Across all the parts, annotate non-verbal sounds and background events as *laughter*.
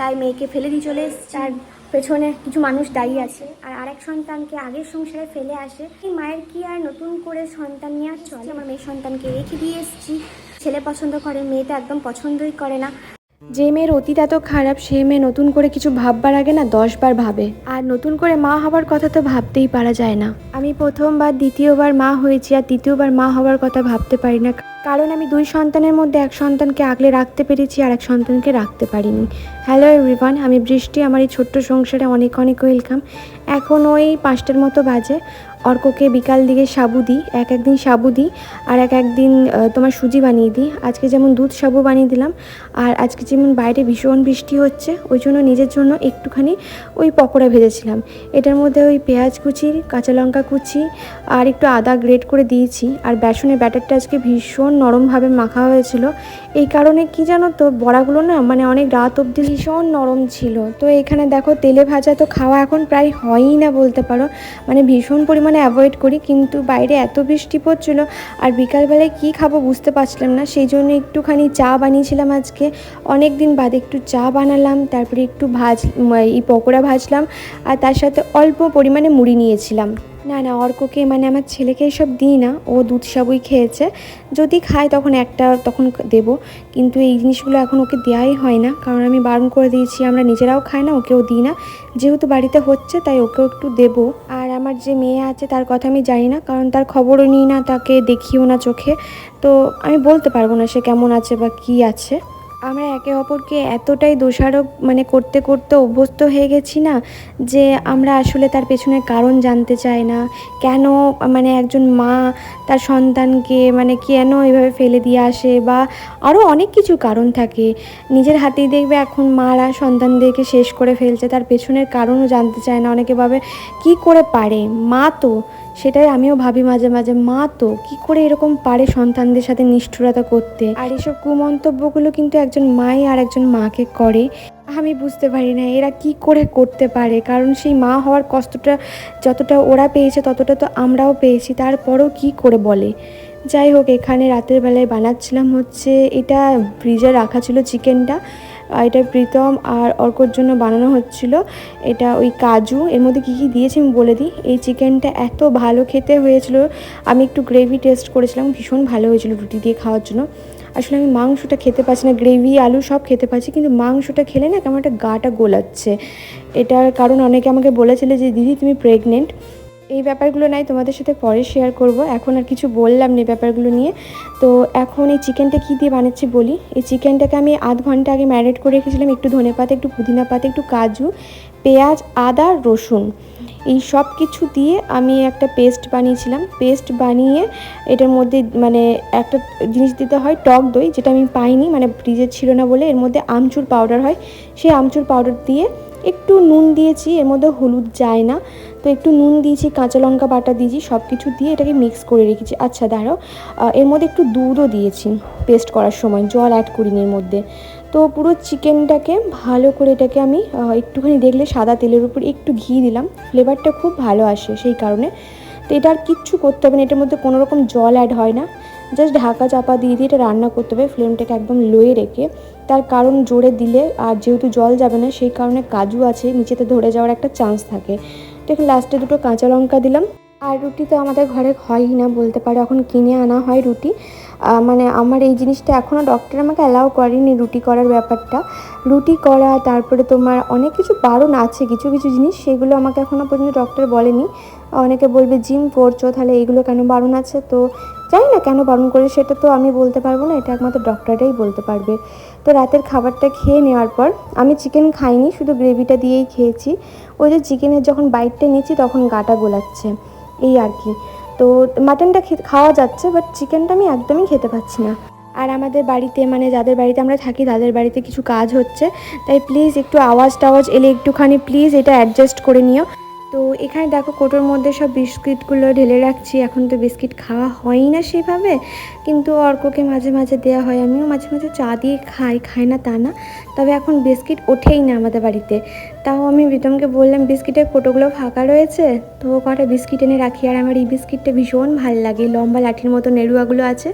তাই মেয়েকে ফেলে দিয়ে চলে এসছে। আর পেছনে কিছু মানুষ দাঁড়িয়ে আছে। আর আরেক সন্তানকে আগের সংসারে ফেলে আসে। মায়ের কি আর নতুন করে সন্তান নিয়ে আর চলে? আমার মেয়ে সন্তানকে রেখে দিয়ে এসেছি। ছেলে পছন্দ করে, মেয়েটা একদম পছন্দই করে না। যে মেয়ের অতীত এত খারাপ, সে মেয়ে নতুন করে কিছু ভাববার আগে না দশবার ভাবে। আর নতুন করে মা হবার কথা তো ভাবতেই পারা যায় না। আমি প্রথমবার, দ্বিতীয়বার মা হয়েছি, আর তৃতীয়বার মা হবার কথা ভাবতে পারি না। কারণ আমি দুই সন্তানের মধ্যে এক সন্তানকে আগলে রাখতে পেরেছি আর এক সন্তানকে রাখতে পারিনি। হ্যালো এভরিওয়ান আমি বৃষ্টি, আমার এই ছোট্ট সংসারে অনেক অনেক ওয়েলকাম এখন ওই পাঁচটার মতো বাজে। অর্ককে বিকাল দিকে সাবু দিই, এক একদিন সাবু দিই আর এক একদিন তোমার সুজি বানিয়ে দিই। আজকে যেমন দুধ সাবু বানিয়ে দিলাম আর আজকে যেমন বাইরে ভীষণ বৃষ্টি হচ্ছে, ওই জন্য নিজের জন্য একটুখানি ওই পকোড়া ভেজেছিলাম। এটার মধ্যে ওই পেঁয়াজ কুচি, কাঁচা লঙ্কা কুচি আর একটু আদা গ্রেট করে দিয়েছি। আর বেসনের ব্যাটারটা আজকে ভীষণ নরমভাবে মাখা হয়েছিল। এই কারণে কি জানো তো, বড়াগুলো না মানে অনেক রাত অবধি ভীষণ নরম ছিল। তো এখানে দেখো, তেলে ভাজা তো খাওয়া এখন প্রায় হয়ই না বলতে পারো। মানে ভীষণ পরিমাণে অ্যাভয়েড করি, কিন্তু বাইরে এত বৃষ্টি পড়ছিল আর বিকালবেলায় কী খাব বুঝতে পারছিলাম না। সেই জন্য একটুখানি চা বানিয়েছিলাম আজকে। অনেক দিন বাদে একটু চা বানালাম, তারপরে একটু ভাজ, এই পকোড়া ভাজলাম, আর তার সাথে অল্প পরিমাণে মুড়ি নিয়েছিলাম। না না, অর্ককে মানে আমার ছেলেকে এসব দিই না। ও দুধ সাবুই খেয়েছে। যদি খায় তখন একটা তখন দেব। কিন্তু এই জিনিসগুলো এখন ওকে দেওয়াই হয় না। কারণ আমি বারণ করে দিয়েছি, আমরা নিজেরাও খাই না, ওকেও দিই না। যেহেতু বাড়িতে হচ্ছে, তাই ওকেও একটু দেব। আর আমার যে মেয়ে আছে, তার কথা আমি জানি না, কারণ তার খবরও নিই না, তাকে দেখিও না চোখে। তো আমি বলতে পারব না সে কেমন আছে বা কী আছে। আমরা একে অপরকে এতটাই দোষারোপ মানে করতে করতে অভ্যস্ত হয়ে গেছি না যে আমরা আসলে তার পেছনে কারণ জানতে চাই না। কেন মানে একজন মা তার সন্তানকে মানে কেন এভাবে ফেলে দিয়ে আসে বা আরও অনেক কিছু কারণ থাকে। নিজের হাতেই দেখবে এখন মারা সন্তানদেরকে শেষ করে ফেলছে, তার পেছনের কারণও জানতে চায় না। অনেকে ভাবে, কি করে পারে? মা তো সেটাই আমিও ভাবি মাঝে মাঝে, মা তো, কি করে এরকম পারে সন্তানদের সাথে নিষ্ঠুরতা করতে? আর এসব কুমন্তব্যগুলো কিন্তু একজন মাই আর একজন মাকে করে। আমি বুঝতে পারি না এরা কি করে করতে পারে, কারণ সেই মা হওয়ার কষ্টটা যতটা ওরা পেয়েছে, ততটা তো আমরাও পেয়েছি, তারপরও কি করে বলে? যাই হোক, এখানে রাতের বেলায় বানাচ্ছিলাম হচ্ছে, এটা ফ্রিজে রাখা ছিল চিকেনটা। এটা প্রীতম আর অর্কর জন্য বানানো হচ্ছিল। এটা ওই কাজু। এর মধ্যে কী কী দিয়েছি আমি বলে দিই। এই চিকেনটা এত ভালো খেতে হয়েছিল। আমি একটু গ্রেভি টেস্ট করেছিলাম। ভীষণ ভালো হয়েছিল রুটি দিয়ে খাওয়ার জন্য। আসলে আমি মাংসটা খেতে পাচ্ছি না। গ্রেভি আলু সব খেতে পাচ্ছি। কিন্তু মাংসটা খেলে না কেমন একটা গাটা গোলাচ্ছে। এটার কারণ অনেকে আমাকে বলেছিল যে, দিদি, তুমি প্রেগনেন্ট এই ব্যাপারগুলো নাই তোমাদের সাথে পরে শেয়ার করব। এখন আর কিছু বললাম না ব্যাপারগুলো নিয়ে। তো এখন এই চিকেনটা কী দিয়ে বানাচ্ছি বলি? এই চিকেনটাকে আমি আধ ঘণ্টা আগে ম্যারিনেট করে রেখেছিলাম, একটু ধনে পাতা, একটু পুদিনা পাতা, একটু কাজু, পেঁয়াজ, আদা, রসুন। এই সব কিছু দিয়ে আমি একটা পেস্ট বানিয়েছিলাম। পেস্ট বানিয়ে এটার মধ্যে মানে একটা জিনিস দিতে হয়, টক দই, যেটা আমি পাইনি মানে ফ্রিজে ছিল না বলে। এর মধ্যে আমচুর পাউডার হয়। সেই আমচুর পাউডার দিয়ে একটু নুন দিয়েছি, এর মধ্যে হলুদ যায় না। তো একটু নুন দিয়েছি, কাঁচা লঙ্কা বাটা দিয়েছি সব কিছু দিয়ে এটাকে মিক্স করে রেখেছি। আচ্ছা দাঁড়াও। এর মধ্যে একটু দুধও দিয়েছি পেস্ট করার সময়, জল অ্যাড করিনি এর মধ্যে। তো পুরো চিকেনটাকে ভালো করে এটাকে আমি একটুখানি দেখলে সাদা তেলের উপর একটু ঘি দিলাম। ফ্লেভারটা খুব ভালো আসে সেই কারণে। তো এটা আর কিচ্ছু করতে হবে না, এটার মধ্যে কোনো রকম জল অ্যাড হয় না। জাস্ট ঢাকা চাপা দিয়ে দিয়ে এটা রান্না করতে হবে ফ্লেমটাকে একদম লোয়ে রেখে। তার কারণ জোরে দিলে আর যেহেতু জল যাবে না, সেই কারণে কাজু আছে, নিচেতে ধরে যাওয়ার একটা চান্স থাকে। এখানে লাস্টে দুটো কাঁচা লঙ্কা দিলাম। আর রুটি তো আমাদের ঘরে হয়ই না, বলতে পারো। এখন কিনে আনা হয় রুটি। মানে আমার এই জিনিসটা এখনও ডক্টর আমাকে অ্যালাউ করেনি রুটি করার ব্যাপারটা। রুটি করা, তারপরে তোমার অনেক কিছু বারণ আছে, কিছু কিছু জিনিস, সেগুলো আমাকে এখনও পর্যন্ত ডক্টর বলেনি। অনেকে বলবে, জিম করছ, তাহলে এইগুলো কেন বারণ আছে? তো জানি না কেন বারণ করে, সেটা তো আমি বলতে পারব না, এটা একমাত্র ডক্টরটাই বলতে পারবে। তো রাতের খাবারটা খেয়ে নেওয়ার পর আমি চিকেন খাইনি, শুধু গ্রেভিটা দিয়েই খেয়েছি। ওই যে চিকেনের যখন বাইটটা নিচ্ছি তখন গাটা গোলাচ্ছে। এই আর কি। তো মাটনটা খাওয়া যাচ্ছে বাট চিকেনটা আমি একদমই খেতে পাচ্ছি না। আর আমাদের বাড়িতে মানে যাদের বাড়িতে আমরা থাকি, তাদের বাড়িতে কিছু কাজ হচ্ছে। তাই প্লিজ একটু আওয়াজ টাওয়াজ এলে একটুখানি প্লিজ এটা অ্যাডজাস্ট করে নিও। তো এখানে দেখো কোটোর মধ্যে সব বিস্কিটগুলো ঢেলে রাখছি। এখন তো বিস্কিট খাওয়া হয়ই না সেভাবে। কিন্তু অর্ককে মাঝে মাঝে দেওয়া হয়। আমিও মাঝে মাঝে চা দিয়ে খাই খাই না তা না। তবে এখন বিস্কিট ওঠেই না আমাদের বাড়িতে। তাও আমি বিতমকে বললাম, বিস্কিটের কোটোগুলো ফাঁকা রয়েছে? তো কটা বিস্কিট এনে রাখি। আর আমার এই বিস্কিটটা ভীষণ ভালো লাগে। লম্বা লাঠির মতো নেড়ুয়াগুলো আছে।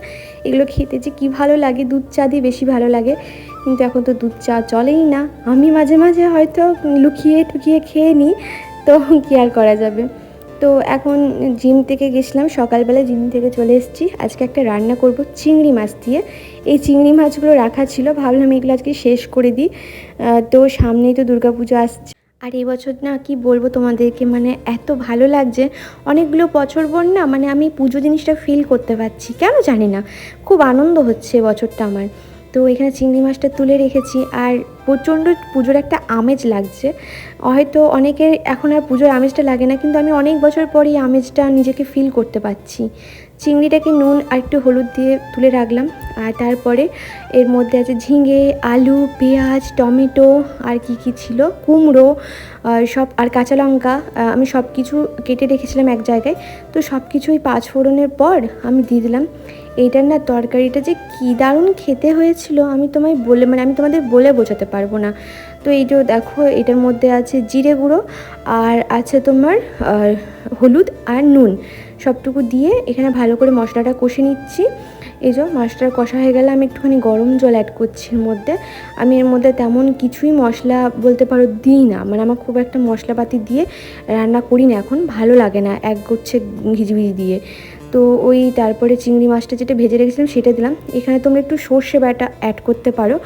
এগুলো খেতে যে কী ভালো লাগে, দুধ চা দিয়ে বেশি ভালো লাগে। কিন্তু এখন তো দুধ চা চলেই না। আমি মাঝে মাঝে হয়তো লুকিয়ে টুকিয়ে খেয়ে নিই। তো কী আর করা যাবে? তো এখন জিম থেকে গেছিলাম, সকালবেলা জিম থেকে চলে এসেছি। আজকে একটা রান্না করব, চিংড়ি মাছ দিয়ে। এই চিংড়ি মাছগুলো রাখা ছিল, ভাবলাম এগুলো আজকে শেষ করে দিই। তো সামনেই তো দুর্গাপুজো আসছে। আর এই বছর না, কি বলব তোমাদেরকে মানে এত ভালো লাগছে। অনেকগুলো বছর পর না মানে আমি পুজো জিনিসটা ফিল করতে পারছি। কেন জানি না, খুব আনন্দ হচ্ছে বছরটা আমার। তো এখানে চিংড়ি মাছটা তুলে রেখেছি আর প্রচণ্ড পুজোর একটা আমেজ লাগছে। হয়তো অনেকের এখন আর পুজোর আমেজটা লাগে না, কিন্তু আমি অনেক বছর পর এই আমেজটা নিজেকে ফিল করতে পারছি চিংড়িটাকে নুন আর একটু হলুদ দিয়ে তুলে রাখলাম আর তারপরে এর মধ্যে আছে ঝিঙে, আলু, পেঁয়াজ, টমেটো আর কি কি ছিল, কুমড়ো সব, আর কাঁচা লঙ্কা আমি সব কিছু কেটে রেখেছিলাম এক জায়গায়। তো সব কিছুই পাঁচ ফোড়নের পর আমি দিয়ে দিলাম। এইটার না তরকারিটা যে কী দারুণ খেতে হয়েছিল, আমি তোমায় বলে মানে আমি তোমাদের বলে বোঝাতে পারব না। তো এই যে দেখো, এটার মধ্যে আছে জিরে গুঁড়ো আর আছে তোমার হলুদ আর নুন। সবটুকু দিয়ে এখানে ভালো করে মশলাটা কষে নিচ্ছি। এই যে মশলাটা কষা হয়ে গেলে আমি একটুখানি গরম জল অ্যাড করছি এর মধ্যে। আমি এর মধ্যে তেমন কিছুই মশলা বলতে পারো দিই না মানে আমার খুব একটা মশলাপাতি দিয়ে রান্না করি না এখন, ভালো লাগে না এক গুচ্ছে ঘিজিবিজি দিয়ে। তো ওই তারপরে চিংড়ি মাছটা যেটা ভেজে রেখেছিলাম সেটা দিলাম। এখানে তোমরা একটু সর্ষে বাটা অ্যাড করতে পারো।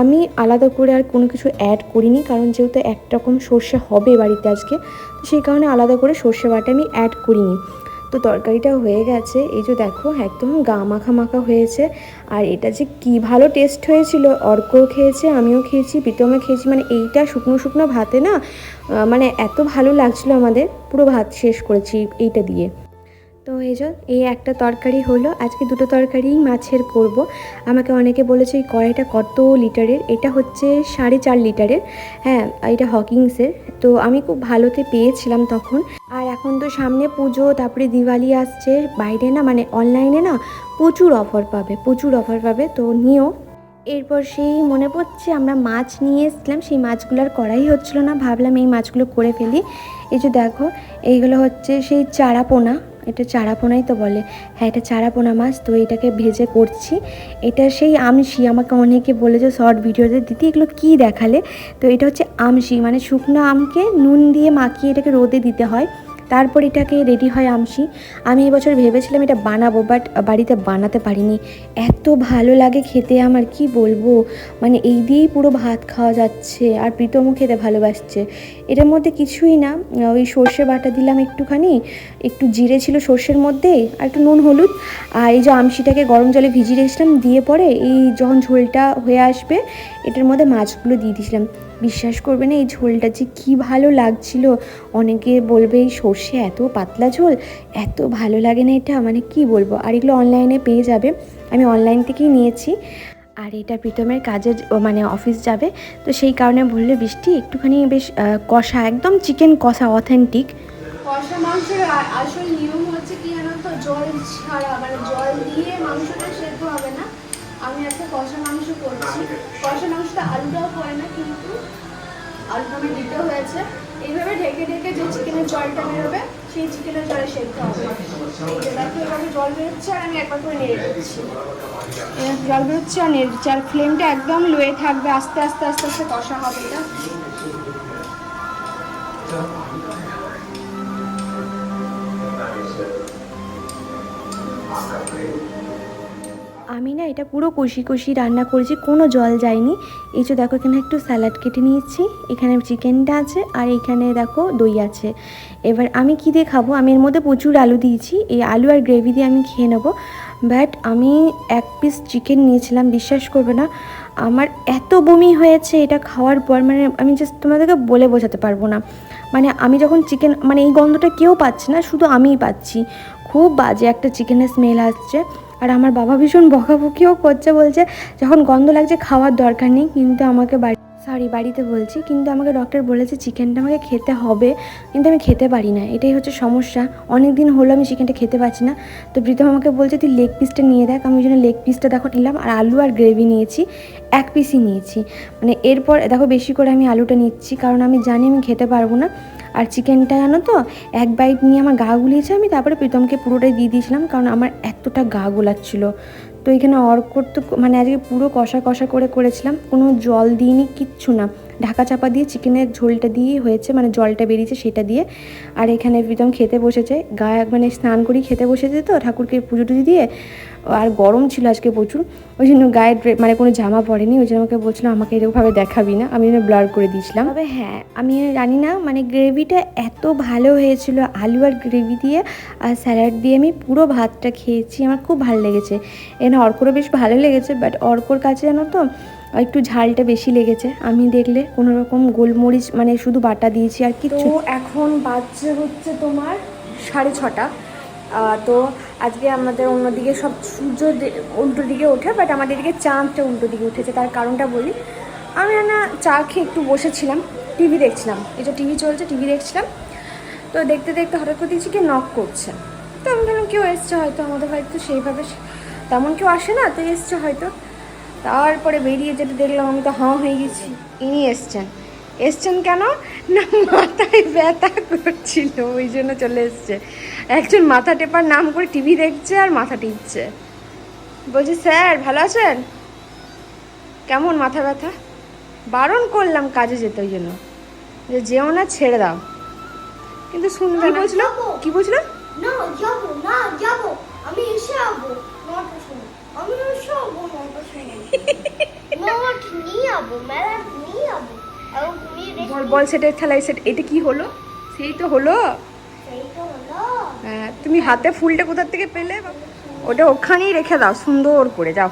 আমি আলাদা করে আর কোনো কিছু অ্যাড করিনি, কারণ যেহেতু একরকম সর্ষে হবে বাড়িতে আজকে, তো সেই কারণে আলাদা করে সর্ষে বাটা আমি অ্যাড করিনি। তো তরকারিটা হয়ে গেছে। এই যে দেখো, একদম গা মাখা মাখা হয়েছে। আর এটা যে কি ভালো টেস্ট হয়েছিল! অর্কও খেয়েছে, আমিও খেয়েছি প্রীতমে খেয়েছি। মানে এইটা শুকনো শুকনো ভাতে না মানে এত ভালো লাগছিল আমাদের। পুরো ভাত শেষ করেছি এইটা দিয়ে। তো এই যে, এই একটা তরকারি হলো। আজকে দুটো তরকারি মাছের করব। আমাকে অনেকে বলেছে, এই কড়াইটা কত লিটারের? এটা হচ্ছে সাড়ে চার লিটারের। হ্যাঁ এটা হকিংসের। তো আমি খুব ভালোতে পেয়েছিলাম তখন। আর এখন তো সামনে পুজো, তারপরে দিওয়ালি আসছে। বাইরে না মানে অনলাইনে না, প্রচুর অফার পাবে, প্রচুর অফার পাবে। তো নিও। এরপর সেই মনে পড়ছে, আমরা মাছ নিয়ে এসেছিলাম। সেই মাছগুলো আর করাই হচ্ছিল না। ভাবলাম এই মাছগুলো করে ফেলি। এই যে দেখো, এইগুলো হচ্ছে সেই চারাপোনা। এটা চারাপোনাই তো বলে। হ্যাঁ এটা চারাপোনা মাছ, তো এটাকে ভেজে করছি। এটা সেই আমশি, আমাকে অনেকে বলে যে শর্ট ভিডিওতে, দিদি, এগুলো কি দেখালে? তো এটা হচ্ছে আমশি মানে শুকনো আমকে নুন দিয়ে মাখিয়ে এটাকে রোদে দিতে হয়। তারপর এটাকে রেডি হয় আমশি। আমি এবছর ভেবেছিলাম এটা বানাবো বাট বাড়িতে বানাতে পারিনি। এত ভালো লাগে খেতে আমার, কি বলব? মানে এই দিয়েই পুরো ভাত খাওয়া যাচ্ছে, আর প্রীতমও খেতে ভালোবাসছে। এটার মধ্যে কিছুই না, ওই সর্ষে বাটা দিলাম একটুখানি, একটু জিরে ছিল সর্ষের মধ্যে, আর একটু নুন, হলুদ, আর এই যে আমশিটাকে গরম জলে ভিজিয়ে রেখেছিলাম, দিয়ে পরে এই যখন ঝোলটা হয়ে আসবে, এটার মধ্যে মাছগুলো দিয়ে দিয়েছিলাম। বিশ্বাস করবে না এই ঝোলটা যে কী ভালো লাগছিল। অনেকে বলবে, এই সর্ষে এত পাতলা ঝোল, এত ভালো লাগে না এটা। মানে কি বলব? আর এগুলো অনলাইনে পেয়ে যাবে। আমি অনলাইন থেকেই নিয়েছি। আর এটা প্রীতমের কাজে ও মানে অফিস যাবে। তো সেই কারণে বললে, বৃষ্টি একটুখানি বেশ কষা, একদম চিকেন কষা অথেন্টিক কষা মাংসের আসল নিয়ম হচ্ছে কি জানো তো? জল ছাড়া মানে জল দিয়ে মাংসটা আমি একটা কষা মাংস করছি। কষা মাংসটা আলুটাও পড়ে না, কিন্তু আলুটা আমার দিতে হয়েছে। এইভাবে ঢেকে ঢেকে যে চিকেনের জলটা বেরোবে, সেই চিকেনের জলে সেদ্ধ হবে। দেখো, এভাবে জল বেরোচ্ছে আর আমি একবার করে নেড়ে দিচ্ছি। জল বেরোচ্ছে আর নেড়ে আর ফ্লেমটা একদম লোয়ে থাকবে, আস্তে আস্তে আস্তে আস্তে কষা হবে এটা। আমি না এটা পুরো কষি কষি রান্না করেছি, কোনো জল যায়নি। এই যে দেখো, এখানে একটু স্যালাড কেটে নিয়েছি, এখানে চিকেনটা আছে আর এখানে দেখো দই আছে। এবার আমি কী দিয়ে খাব? আমি এর মধ্যে প্রচুর আলু দিয়েছি, এই আলু আর গ্রেভি দিয়ে আমি খেয়ে নেব। বাট আমি এক পিস চিকেন নিয়েছিলাম, বিশ্বাস করবে না। আমার এত বমি হয়েছে এটা খাওয়ার পর মানে আমি জাস্ট তোমাদেরকে বলে বোঝাতে পারব না। মানে আমি যখন চিকেন মানে এই গন্ধটা কেউ পাচ্ছে না, শুধু আমিই পাচ্ছি। খুব বাজে একটা চিকেনের স্মেল আসছে। আর আমার বাবা ভীষণ বকাবকিও করছে, বলছে যখন গন্ধ লাগছে খাওয়ার দরকার নেই, কিন্তু আমাকে বাড়ি সরি বাড়িতে বলছি, কিন্তু আমাকে ডক্টর বলেছে চিকেনটা আমাকে খেতে হবে, কিন্তু আমি খেতে পারি না, এটাই হচ্ছে সমস্যা। অনেক দিন হলো আমি চিকেনটা খেতে পারছি না, তো প্রীতম আমাকে বলছে তুই লেগ পিসটা নিয়ে দেখ, আমি ওই জন্য লেগ পিসটা দেখো নিলাম, আর আলু আর গ্রেভি নিয়েছি, এক পিসই নিয়েছি। মানে এরপর দেখো বেশি করে আমি আলুটা নিচ্ছি, কারণ আমি জানি আমি খেতে পারব না। আর চিকেনটা জানো তো? এক বাইট নিয়ে আমার গা গুলিয়েছে, আমি তারপরে প্রীতমকে পুরোটাই দিয়ে দিয়েছিলাম, কারণ আমার এতটা গা গোলাচ্ছিল। তো এখানে অর্কর তো মানে আজকে পুরো কষা কষা করে করেছিলাম, কোনো জল দিইনি, কিচ্ছু না। ঢাকা চাপা দিয়ে চিকেনের ঝোলটা দিয়েই হয়েছে মানে জলটা বেরিয়েছে সেটা দিয়ে। আর এখানে প্রীতম খেতে বসেছে, গায়ে মানে স্নান করি খেতে বসেছে তো, ঠাকুরকে পুজো টুজো দিয়ে। আর গরম ছিল আজকে প্রচুর, ওই জন্য গায়ে মানে কোনো জামা পরেনি, ওই জন্য আমাকে বলছিল, আমাকে এরকমভাবে দেখাবি না। আমি ব্লার করে দিয়েছিলাম। তবে হ্যাঁ আমি জানি না মানে গ্রেভিটা এত ভালো হয়েছিল, আলু আর গ্রেভি দিয়ে আর স্যালাড দিয়ে আমি পুরো ভাতটা খেয়েছি, আমার খুব ভালো লেগেছে। এখানে অর্করও বেশ ভালো লেগেছে, বাট অর্কর কাছে জানো তো একটু ঝালটা বেশি লেগেছে। আমি দেখলে কোনো রকম গোলমরিচ মানে শুধু বাটা দিয়েছি আর কিচ্ছু তো এখন বাজছে হচ্ছে তোমার সাড়ে ছটা। তো আজকে আমাদের অন্যদিকে সব সূর্য উল্টো দিকে ওঠে বাট আমাদের দিকে চাঁদটা উল্টো দিকে উঠেছে। তার কারণটা বলি, আমি না চা খেয়ে একটু বসেছিলাম, টিভি দেখছিলাম। এই যে টিভি চলছে, টিভি দেখছিলাম। তো দেখতে দেখতে হঠাৎ করে দেখছি কি নক করছে। তো আমি ভাবলাম, কেউ এসছে হয়তো, আমাদের বাড়িতে সেইভাবে তেমন কেউ আসে না, তো এসছে হয়তো। তারপরে বেরিয়ে যেতে দেখলাম আমি তো হাঁ হয়ে গেছি। ইনি এসছেন। এসছেন কেন? না মাথায় ব্যথা করছিল ওই জন্য চলে এসছে। একজন মাথা টেপার নাম করে টিভি দেখছে আর মাথা টিপছে। বলছি স্যার ভালো আছেন? কেমন মাথা ব্যথা? বারণ করলাম কাজে যেতে ওই জন্য। যে যেও না ছেড়ে দাও। কিন্তু শুনবে না। বলছিল কি বলছিল? না যাব না যাব। আমি এসে আমি এসে বল বল সেটা খেলাই সেট এটা কি হলো? সেই তো হলো। সেই তো হলো। হ্যাঁ তুমি হাতে ফুলটা কোথার থেকে পেলে? ওটা ওখানেই রেখে দাও সুন্দর করে যাও।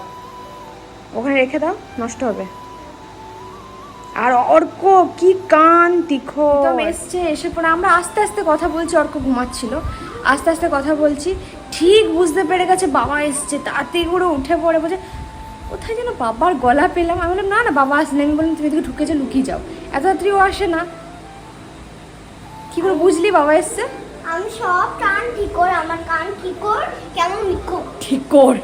ওখানে রেখে দাও নষ্ট হবে। আর অর্ক কি কান তীক্ষ্ণ এসছে এসে পরে আমরা আস্তে আস্তে কথা বলছি অর্ক ঘুমাচ্ছিল। আস্তে আস্তে কথা বলছি ঠিক বুঝতে পেরে গেছে বাবা এসছে। তাড়াতাড়ি করে উঠে পড়ে বলছে কোথায় যেন বাবার গলা পেলাম। আমি বললাম না না বাবা আসলে। আমি বললাম তুমি এদিকে ঢুকে যাও লুকিয়ে যাও। এত রাত্রি ও আসে না। কি করে বুঝলি বাবা এসছে? আমি সব কান ঠিক কর আমার কান ঠিক কর কেমন লিখো ঠিক কর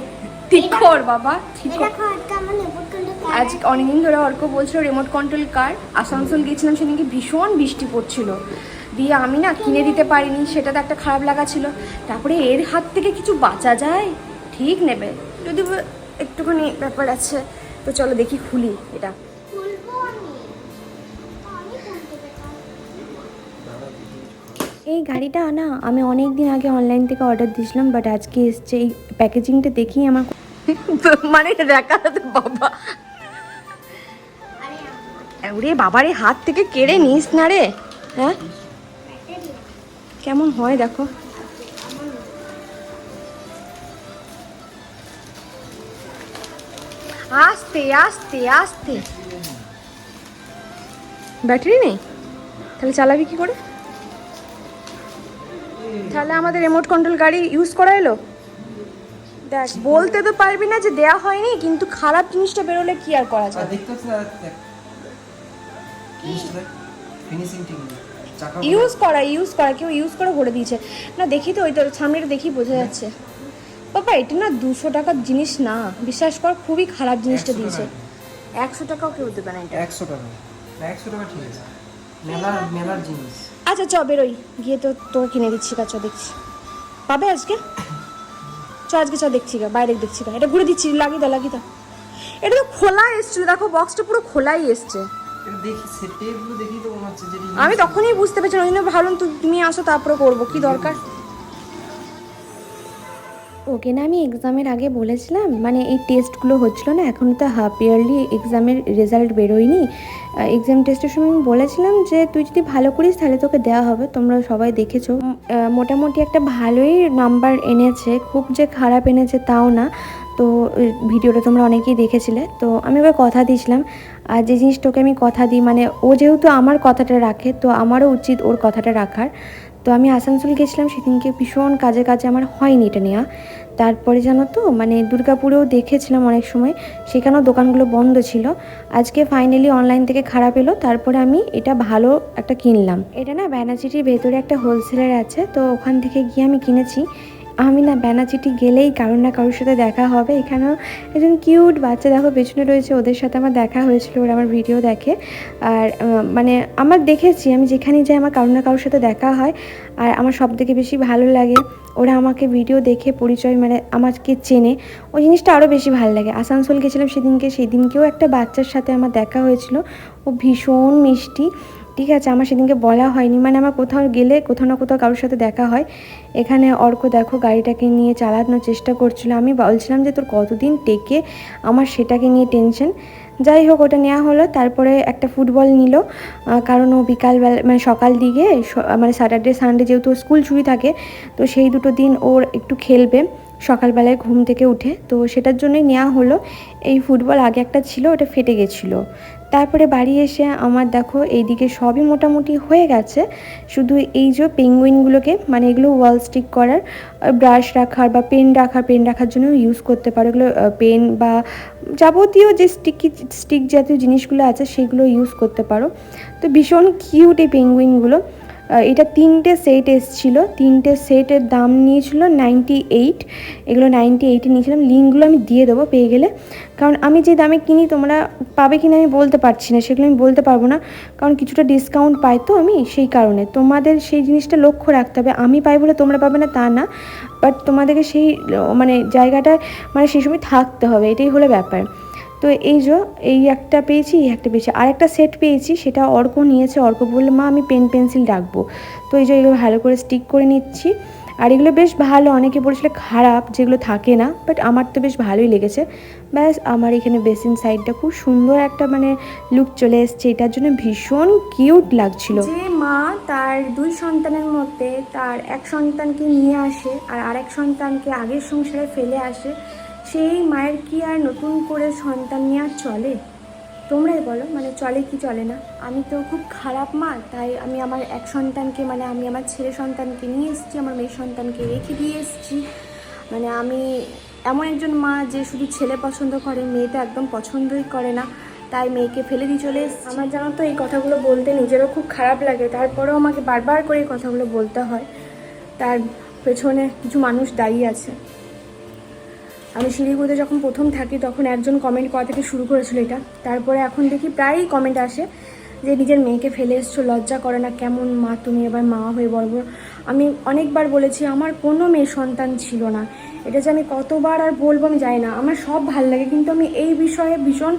ঠিক কর বাবা ঠিক কর। খাওয়াটা আমার নেবুর কিন্তু আজ অনেকদিন ধরে অর্ক বলছিল রিমোট কন্ট্রোল কার আসানসোল গিয়েছিলাম সেদিনকে ভীষণ বৃষ্টি পড়ছিল। দিয়ে আমি না কিনে দিতে পারিনি সেটা তো একটা খারাপ লাগা ছিল। তারপরে এর হাত থেকে কিছু বাঁচা যায়? ঠিক নেবে। যদি একটুখানি ব্যাপার আছে। তো চলো দেখি খুলি এটা। পেতাম এই গাড়িটা না আমি অনেক দিন আগে অনলাইন থেকে অর্ডার দিয়েছিলাম বাট আজকে এসছে এই প্যাকেজিংটা দেখেই আমার *laughs* মানে দেখা বাবা। আরে ওরে বাবারে হাত থেকে কেড়ে নিস না রে। হ্যাঁ? কেমন হয় দেখো। আস্তে আস্তে আস্তে। ব্যাটারি নেই? তাহলে চালাবি কি করে? তাহলে আমাদের রিমোট কন্ট্রোল গাড়ি ইউজ করা এলো? দেখ বলতে তো পারবি না যে দেয়া হয়নি কিন্তু খারাপ জিনিসটা বেরোলে কি আর করা যায়? ইউজ করা ইউজ করা কেউ ইউজ করে ভরে দিয়েছে। না দেখি তো ওই তো সামনেটা দেখি বোঝা যাচ্ছে। বাবা এটা না দুশো টাকার জিনিস না। বিশ্বাস কর খুবই খারাপ জিনিসটা 100 দিয়েছে। একশো টাকাও কেউ দেবে না এটা। একশো টাকা। একশো টাকা ঠিক আছে। মেলার মেলার জিনিস। আচ্ছা চ বেরোই। গিয়ে তো তোকে কিনে দিচ্ছি গা চ দেখছি। পাবে আজকে? চ আজকে চ দেখছি গা বাইরে দেখছি গা। এটা ঘুরে দিচ্ছি লাগিয়ে দাও লাগিয়ে দাও এটা তো খোলা এসছিল দেখো বক্সটা পুরো খোলাই এসছে। আমি তখনই বুঝতে পেরেছি ওই জন্য ভাবলাম তুমি আসো তারপরে করব। কি দরকার? ওকে না আমি এক্সামের আগে বলেছিলাম মানে এই টেস্টগুলো হচ্ছিল না, এখন তো হাফ ইয়ারলি এক্সামের রেজাল্ট বেরোয়নি। এক্সাম টেস্টের সময় আমি বলেছিলাম যে, তুই যদি ভালো করিস তাহলে তোকে দেওয়া হবে, তোমরা সবাই দেখেছ। মোটামুটি একটা ভালোই নাম্বার এনেছে, খুব যে খারাপ এনেছে তাও না। তো ভিডিওটা তোমরা অনেকেই দেখেছিলে। তো, আমি এবার কথা দিয়েছিলাম, আর যে জিনিসটাকে আমি কথা দিই মানে ও যেহেতু আমার কথাটা রাখে, তো আমারও উচিত ওর কথাটা রাখার। তো আমি আসানসোল গেছিলাম, সেদিনকে ভীষণ কাজে কাজে আমার হয়নি এটা নেওয়া। তারপরে জানো তো মানে দুর্গাপুরেও দেখেছিলাম অনেক সময়, সেখানেও দোকানগুলো বন্ধ ছিল। আজকে ফাইনালি অনলাইন থেকে খারাপ এলো, তারপরে আমি এটা ভালো একটা কিনলাম। এটা না ব্যানার্জিটির ভেতরে একটা হোলসেলার আছে, তো ওখান থেকে গিয়ে আমি কিনেছি। আমি না ব্যানাচিটি গেলেই কারোর না কারোর সাথে দেখা হবে। এখানেও একজন কিউট বাচ্চা দেখো, পেছনে রয়েছে ওদের সাথে আমার দেখা হয়েছিল, ওরা আমার ভিডিও দেখে। আর মানে আমার দেখেছি, আমি যেখানেই যাই আমার কারোর না কারোর সাথে দেখা হয়। আর আমার সব থেকে বেশি ভালো লাগে, ওরা আমাকে ভিডিও দেখে পরিচয় মানে আমাকে চেনে। ওই জিনিসটা আরও বেশি ভালো লাগে। আসানসোল গেছিলাম সেদিনকে, সেদিনকেও একটা বাচ্চার সাথে আমার দেখা হয়েছিল। ও ভীষণ মিষ্টি। ঠিক আছে, আমার সেদিনকে বলা হয়নি। মানে আমার কোথাও গেলে কোথাও না কোথাও কারোর সাথে দেখা হয়। এখানে অর্ক দেখো গাড়িটাকে নিয়ে চালানোর চেষ্টা করছিল। আমি বলছিলাম যে, তোর কতদিন টেকে আমার সেটাকে নিয়ে টেনশন যাই হোক, ওটা নেওয়া হলো। তারপরে একটা ফুটবল নিল। কারণ ও বিকালবেলা মানে সকাল দিকে মানে স্যাটারডে সানডে যেহেতু স্কুল ছুটি থাকে, তো সেই দুটো দিন ওর একটু খেলবে সকালবেলায় ঘুম থেকে উঠে। তো সেটার জন্যই নেওয়া হলো। এই ফুটবল আগে একটা ছিল, ওটা ফেটে গেছিল। তারপরে বাড়ি এসে আমার দেখো এইদিকে সবই মোটামুটি হয়ে গেছে। শুধু এই যে পেঙ্গুইনগুলোকে মানে এগুলো ওয়াল স্টিক করার ব্রাশ রাখার বা পেন রাখার পেন রাখার জন্য ইউজ করতে পারো। এগুলো পেন বা যাবতীয় যে স্টিকি স্টিক জাতীয় জিনিসগুলো আছে, সেগুলো ইউজ করতে পারো। তো ভীষণ কিউট এই পেঙ্গুইনগুলো এটা তিনটে সেট এসছিল। তিনটে সেটের দাম নিয়েছিল নাইনটি এইট এগুলো নাইনটি এইটে নিয়েছিলাম। লিঙ্কগুলো আমি দিয়ে দেবো পেয়ে গেলে। কারণ আমি যে দামে কিনি তোমরা পাবে কিনা আমি বলতে পারছি না, সেগুলো আমি বলতে পারব না। কারণ কিছুটা ডিসকাউন্ট পাই তো আমি সেই কারণে। তোমাদের সেই জিনিসটা লক্ষ্য রাখতে হবে। আমি পাই বলে তোমরা পাবে না, তা না। বাট তোমাদেরকে সেই মানে জায়গাটায় মানে সেই সময় থাকতে হবে। এটাই হলো ব্যাপার। তো এই যে, এই একটা পেয়েছি, এই একটা পেয়েছি। আর একটা সেট পেয়েছি, সেটা অর্ক নিয়েছে। অর্ক বলল, মা, আমি পেন পেন্সিল ডাকবো তো এই যে, এগুলো ভালো করে স্টিক করে নিচ্ছি। আর এগুলো বেশ ভালো, অনেকে বলেছিল খারাপ, যেগুলো থাকে না বাট আমার তো বেশ ভালোই লেগেছে। ব্যাস, আমার এখানে বেসিন সাইডটা খুব সুন্দর একটা মানে লুক চলে এসছে। এটার জন্য ভীষণ কিউট লাগছিল। যে মা তার দুই সন্তানের মধ্যে তার এক সন্তানকে নিয়ে আসে, আর আরেক সন্তানকে আগের সংসারে ফেলে আসে সেই মায়ের কি আর নতুন করে সন্তান নিয়ে আর চলে? তোমরাই বলো মানে চলে কি চলে না? আমি তো খুব খারাপ মা, তাই আমি আমার এক সন্তানকে মানে আমি আমার ছেলে সন্তানকে নিয়ে এসেছি, আমার মেয়ে সন্তানকে রেখে দিয়ে এসেছি। মানে আমি এমন একজন মা যে শুধু ছেলে পছন্দ করে মেয়ে তো একদম পছন্দই করে না, তাই মেয়েকে ফেলে দিয়ে চলে এসেছি। আমার জানো তো, এই কথাগুলো বলতে নিজেরও খুব খারাপ লাগে, তারপরেও আমাকে বারবার করে এই কথাগুলো বলতে হয়। তার পেছনে কিছু মানুষ দাঁড়িয়ে আছে। আমি শিলিগুড়িতে যখন প্রথম থাকি, তখন একজন কমেন্ট করা থেকে শুরু করেছিল এটা। তারপরে এখন দেখি প্রায়ই কমেন্ট আসে যে নিজের মেয়েকে ফেলে এসছো, লজ্জা করে না, কেমন মা তুমি? এবার মা হয়ে বড়। আমি অনেকবার বলেছি, আমার কোনো মেয়ে সন্তান ছিল না। এটা যে আমি কতবার আর বলব আমি জানি না। আমার সব ভালো লাগে, কিন্তু আমি এই বিষয়ে ভীষণ,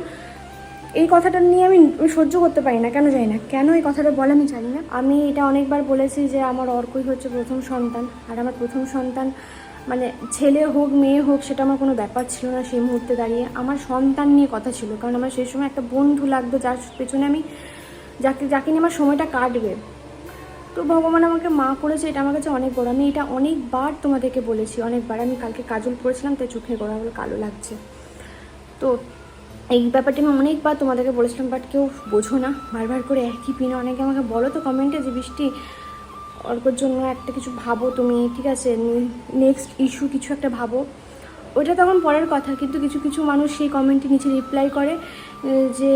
এই কথাটা নিয়ে আমি আমি সহ্য করতে পারি না। কেন জানি না। কেন এই কথাটা বলে আমি জানি না। আমি এটা অনেকবার বলেছি যে আমার অর্কই হচ্ছে প্রথম সন্তান। আর আমার প্রথম সন্তান মানে ছেলে হোক, মেয়ে হোক, সেটা আমার কোনো ব্যাপার ছিল না সেই মুহূর্তে দাঁড়িয়ে। আমার সন্তান নিয়ে কথা ছিল, কারণ আমার সেই সময় একটা বন্ধু লাগতো যার পেছনে আমি যাকে যাকে নিয়ে আমার সময়টা কাটবে। তো ভগবান আমাকে মা করেছে, এটা আমার কাছে অনেক বড়। আমি এটা অনেকবার তোমাদেরকে বলেছি, অনেকবার। আমি কালকে কাজল পড়েছিলাম, তাই চোখের গোড়াগুলো কালো লাগছে। তো এই ব্যাপারটা আমি অনেকবার তোমাদেরকে বলেছিলাম বাট কেউ বোঝো না। বারবার করে একই পিনে অনেকে আমাকে বলো তো কমেন্টে যে, বৃষ্টি অল্পর জন্য একটা কিছু ভাবো তুমি, ঠিক আছে? নেক্সট ইস্যু কিছু একটা ভাবো। ওটা তখন পরের কথা, কিন্তু কিছু কিছু মানুষ সেই কমেন্টে নিচে রিপ্লাই করে যে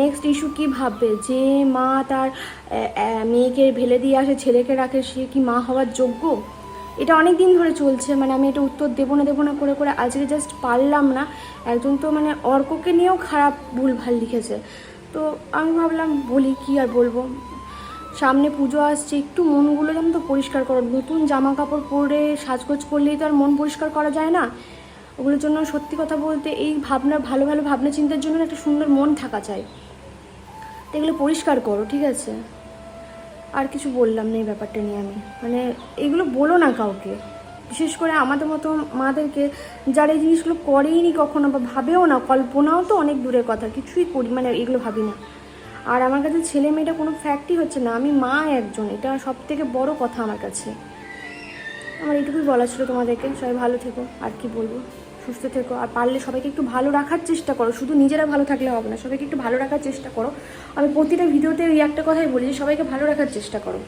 নেক্সট ইস্যু কি ভাববে? যে মা তার মেয়েকে ভেলে দিয়ে আসে, ছেলেকে রাখে, সে কি মা হওয়ার যোগ্য? এটা অনেক দিন ধরে চলছে মানে আমি এটা উত্তর দেবো না দেবো না করে করে আজকে জাস্ট পারলাম না। একজন তো মানে অর্ককে নিয়েও খারাপ ভুলভাল লিখেছে। তো আমি ভাবলাম, বলি কি আর বলব? সামনে পুজো আসছে, একটু মনগুলো যেন তো পরিষ্কার করো। নতুন জামা কাপড় পরে সাজগোজ করলেই তো আর মন পরিষ্কার করা যায় না। ওগুলোর জন্য সত্যি কথা বলতে এই ভাবনা, ভালো ভালো ভাবনা চিন্তার জন্য একটা সুন্দর মন থাকা চাই। তো এগুলো পরিষ্কার করো, ঠিক আছে? আর কিছু বললাম না এই ব্যাপারটা নিয়ে আমি। মানে এগুলো বলো না কাউকে। বিশেষ করে আমাদের মতো মাদেরকে, যারা এই জিনিসগুলো করেই নি কখনো বা ভাবেও না, কল্পনাও তো অনেক দূরের কথা, কিছুই করি মানে এগুলো ভাবি না। আর আমার কাছে ছেলে মেয়েটা কোনো ফ্যাক্টই হচ্ছে না। আমি মা একজন, এটা সব থেকে বড় কথা আমার কাছে। আমার এটুকুই বলা ছিল তোমাদেরকে। সবাই ভালো থেকো, আর কি বলব? সুস্থ থেকো। আর পারলে সবাইকে একটু ভালো রাখার চেষ্টা করো। শুধু নিজেরা ভালো থাকলে হবে না, সবাইকে একটু ভালো রাখার চেষ্টা করো। আমি প্রতিটা ভিডিওতে ওই একটা কথাই বলি যে, সবাইকে ভালো রাখার চেষ্টা করো।